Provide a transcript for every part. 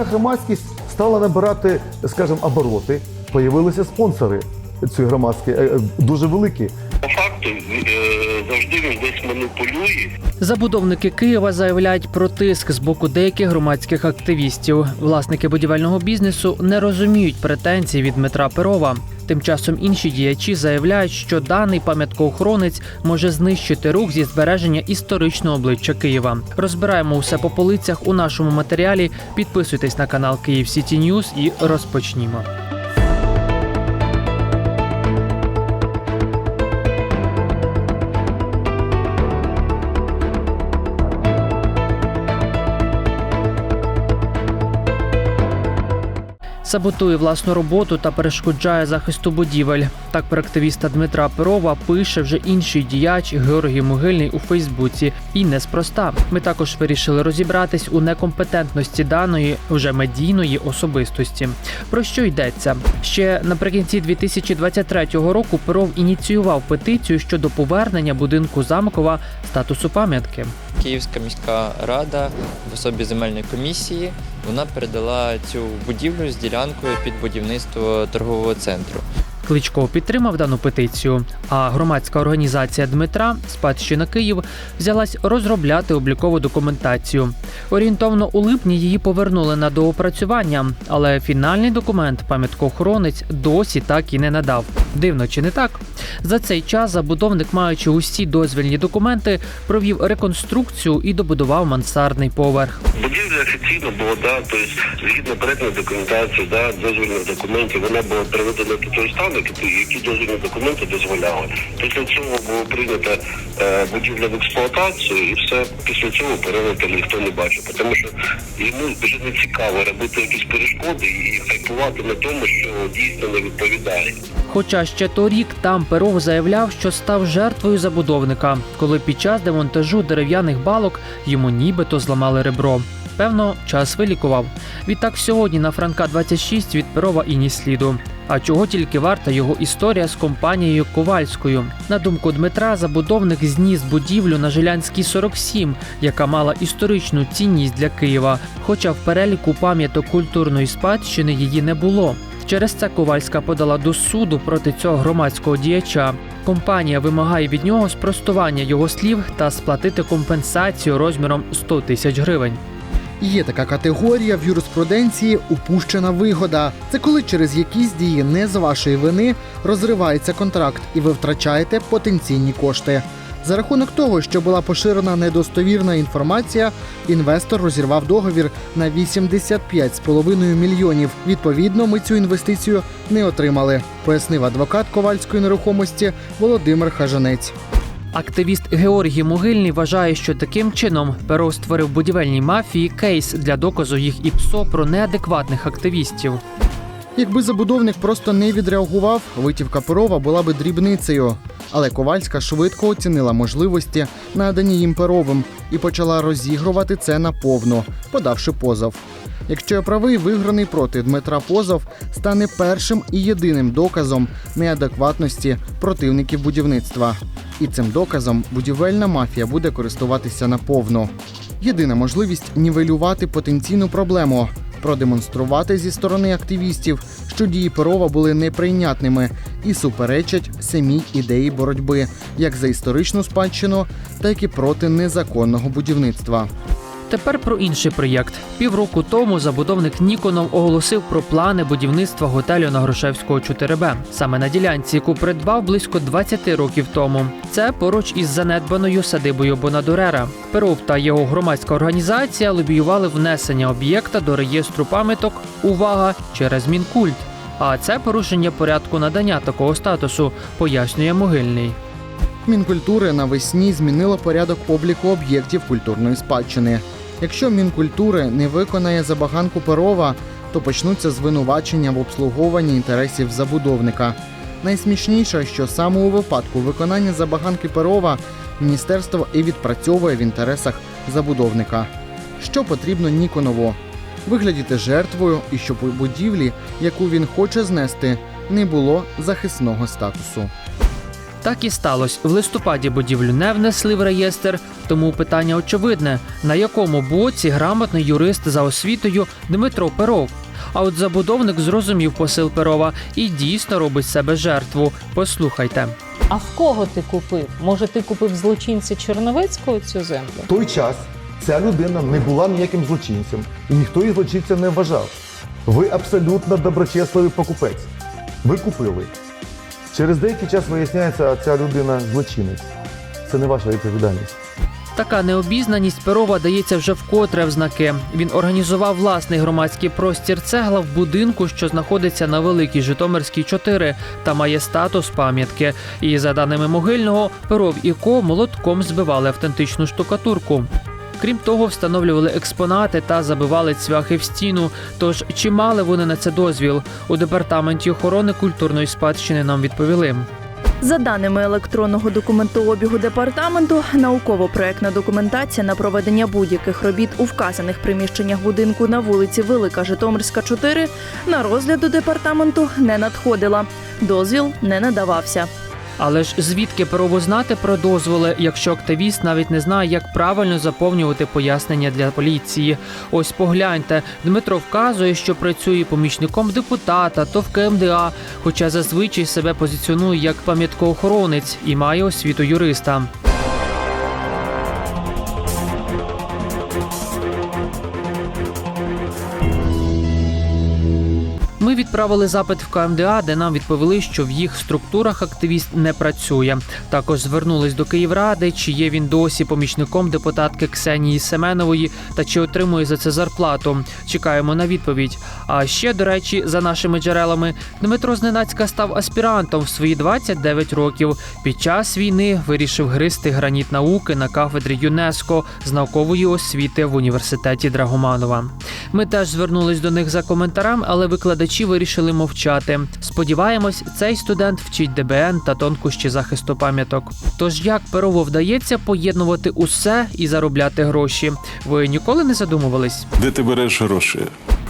ця громадськість стала набирати, скажімо, обороти. Появилися спонсори цієї громадської, е, е, дуже великі. Факту е, завжди він десь маніпулює. Забудовники Києва заявляють про тиск з боку деяких громадських активістів. Власники будівельного бізнесу не розуміють претензій від Дмитра Перова. Тим часом інші діячі заявляють, що даний пам'яткоохоронець може знищити рух зі збереження історичного обличчя Києва. Розбираємо усе по полицях у нашому матеріалі. Підписуйтесь на канал Київ Сіті Ньюс і розпочнімо. Саботує власну роботу та перешкоджає захисту будівель. Так про активіста Дмитра Перова пише вже інший діяч Георгій Могильний у Фейсбуці. І неспроста. Ми також вирішили розібратись у некомпетентності даної вже медійної особистості. Про що йдеться? Ще наприкінці 2023 року Перов ініціював петицію щодо повернення будинку Замкова статусу пам'ятки. Київська міська рада в особі земельної комісії вона передала цю будівлю з ділянкою під будівництво торгового центру. Кличко підтримав дану петицію, а громадська організація Дмитра Спадщина Київ взялась розробляти облікову документацію. Орієнтовно у липні її повернули на доопрацювання, але фінальний документ пам'яткоохоронець досі так і не надав. Дивно чи не так? За цей час забудовник, маючи усі дозвільні документи, провів реконструкцію і добудував мансардний поверх. Будівля офіційно була, да, тобто згідно проектної документації, да, дозвільних документів, вона була приведена до той стан, який які дозвільні документи дозволяли. Після цього було прийнято е, будівля в експлуатацію і все після цього перенято ніхто не бачив. Тому що йому вже не цікаво робити якісь перешкоди і хайпувати на тому, що дійсно не відповідає. Хоча ще торік там Перов заявляв, що став жертвою забудовника, коли під час демонтажу дерев'яних балок йому нібито зламали ребро. Певно, час вилікував. Відтак сьогодні на Франка 26 від Перова і ні сліду. А чого тільки варта його історія з компанією Ковальською. На думку Дмитра, забудовник зніс будівлю на Жилянській 47, яка мала історичну цінність для Києва. Хоча в переліку пам'яток культурної спадщини її не було. Через це Ковальська подала до суду проти цього громадського діяча. Компанія вимагає від нього спростування його слів та сплатити компенсацію розміром 100 тисяч гривень. Є така категорія в юриспруденції упущена вигода. Це коли через якісь дії не з вашої вини розривається контракт і ви втрачаєте потенційні кошти. За рахунок того, що була поширена недостовірна інформація, інвестор розірвав договір на 85,5 мільйонів. Відповідно, ми цю інвестицію не отримали, пояснив адвокат ковальської нерухомості Володимир Хажанець. Активіст Георгій Могильний вважає, що таким чином Перов створив будівельній мафії кейс для доказу їх ІПСО про неадекватних активістів. Якби забудовник просто не відреагував, витівка Перова була би дрібницею. Але Ковальська швидко оцінила можливості, надані їм Перовим, і почала розігрувати це наповну, подавши позов. Якщо я правий, виграний проти Дмитра позов стане першим і єдиним доказом неадекватності противників будівництва. І цим доказом будівельна мафія буде користуватися наповну. Єдина можливість нівелювати потенційну проблему, продемонструвати зі сторони активістів, що дії Перова були неприйнятними і суперечать самій ідеї боротьби як за історичну спадщину, так і проти незаконного будівництва. Тепер про інший проєкт. Півроку тому забудовник Ніконов оголосив про плани будівництва готелю на Грушевського 4Б. Саме на ділянці, яку придбав близько 20 років тому. Це поруч із занедбаною садибою Бонадурера. Перов та його громадська організація лобіювали внесення об'єкта до реєстру пам'яток. Увага через мінкульт. А це порушення порядку надання такого статусу, пояснює могильний. Мінкультури навесні змінило порядок обліку об'єктів культурної спадщини. Якщо Мінкультури не виконає забаганку Перова, то почнуться звинувачення в обслуговуванні інтересів забудовника. Найсмішніше, що саме у випадку виконання забаганки Перова міністерство і відпрацьовує в інтересах забудовника. Що потрібно Ніконову? Виглядіти жертвою і щоб у будівлі, яку він хоче знести, не було захисного статусу. Так і сталося. В листопаді будівлю не внесли в реєстр, тому питання очевидне: на якому боці грамотний юрист за освітою Дмитро Перов. А от забудовник зрозумів посил Перова і дійсно робить себе жертву. Послухайте. А в кого ти купив? Може, ти купив злочинця Черновецького цю землю? В той час ця людина не була ніяким злочинцем, і ніхто її злочинцем не вважав. Ви абсолютно доброчесливий покупець. Ви купили. Через деякий час виясняється, ця людина злочинець. Це не ваша відповідальність. Така необізнаність Перова дається вже вкотре в знаки. Він організував власний громадський простір цегла в будинку, що знаходиться на Великій Житомирській 4 та має статус пам'ятки. І за даними могильного, Перов і Ко молотком збивали автентичну штукатурку. Крім того, встановлювали експонати та забивали цвяхи в стіну. Тож чи мали вони на це дозвіл? У департаменті охорони культурної спадщини нам відповіли. За даними електронного документообігу департаменту, науково-проектна документація на проведення будь-яких робіт у вказаних приміщеннях будинку на вулиці Велика Житомирська, 4 на розгляд до департаменту не надходила. Дозвіл не надавався. Але ж звідки Перову знати про дозволи, якщо активіст навіть не знає, як правильно заповнювати пояснення для поліції? Ось погляньте, Дмитро вказує, що працює помічником депутата, то в КМДА, хоча зазвичай себе позиціонує як пам'яткоохоронець і має освіту юриста. Ми відправили запит в КМДА, де нам відповіли, що в їх структурах активіст не працює. Також звернулись до Київради, чи є він досі помічником депутатки Ксенії Семенової та чи отримує за це зарплату. Чекаємо на відповідь. А ще, до речі, за нашими джерелами, Дмитро Зненацька став аспірантом в свої 29 років. Під час війни вирішив гристи граніт науки на кафедрі ЮНЕСКО з наукової освіти в університеті Драгоманова. Ми теж звернулись до них за коментарем, але викладачі вирішили мовчати. Сподіваємось, цей студент вчить ДБН та тонкощі захисту пам'яток. Тож як Перово вдається поєднувати усе і заробляти гроші? Ви ніколи не задумувались? Де ти береш гроші?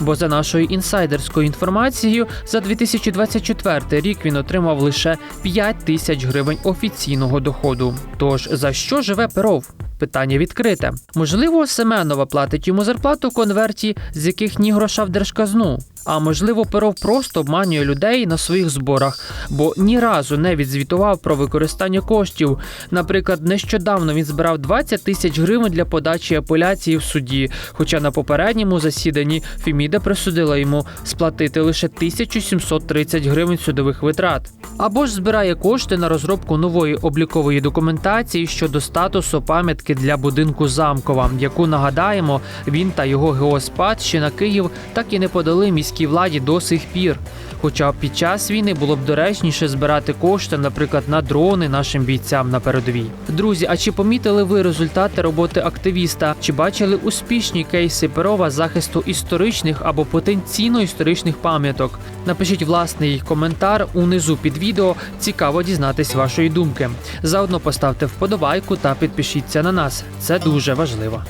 Бо за нашою інсайдерською інформацією, за 2024 рік він отримав лише 5 тисяч гривень офіційного доходу. Тож за що живе Перов? Питання відкрите. Можливо, Семенова платить йому зарплату в конверті, з яких ні гроша в держказну. А можливо, Перов просто обманює людей на своїх зборах, бо ні разу не відзвітував про використання коштів. Наприклад, нещодавно він збирав 20 тисяч гривень для подачі апеляції в суді. Хоча на попередньому засіданні Фіміда присудила йому сплатити лише 1730 гривень судових витрат. Або ж збирає кошти на розробку нової облікової документації щодо статусу пам'ятки для будинку замкова, яку нагадаємо, він та його геоспадщина Київ так і не подали міській владі до сих пір. Хоча під час війни було б доречніше збирати кошти, наприклад, на дрони нашим бійцям на передовій. Друзі, а чи помітили ви результати роботи активіста? Чи бачили успішні кейси Перова захисту історичних або потенційно історичних пам'яток? Напишіть власний коментар унизу під відео. Цікаво дізнатись вашої думки. Заодно поставте вподобайку та підпишіться на нас. Це дуже важливо.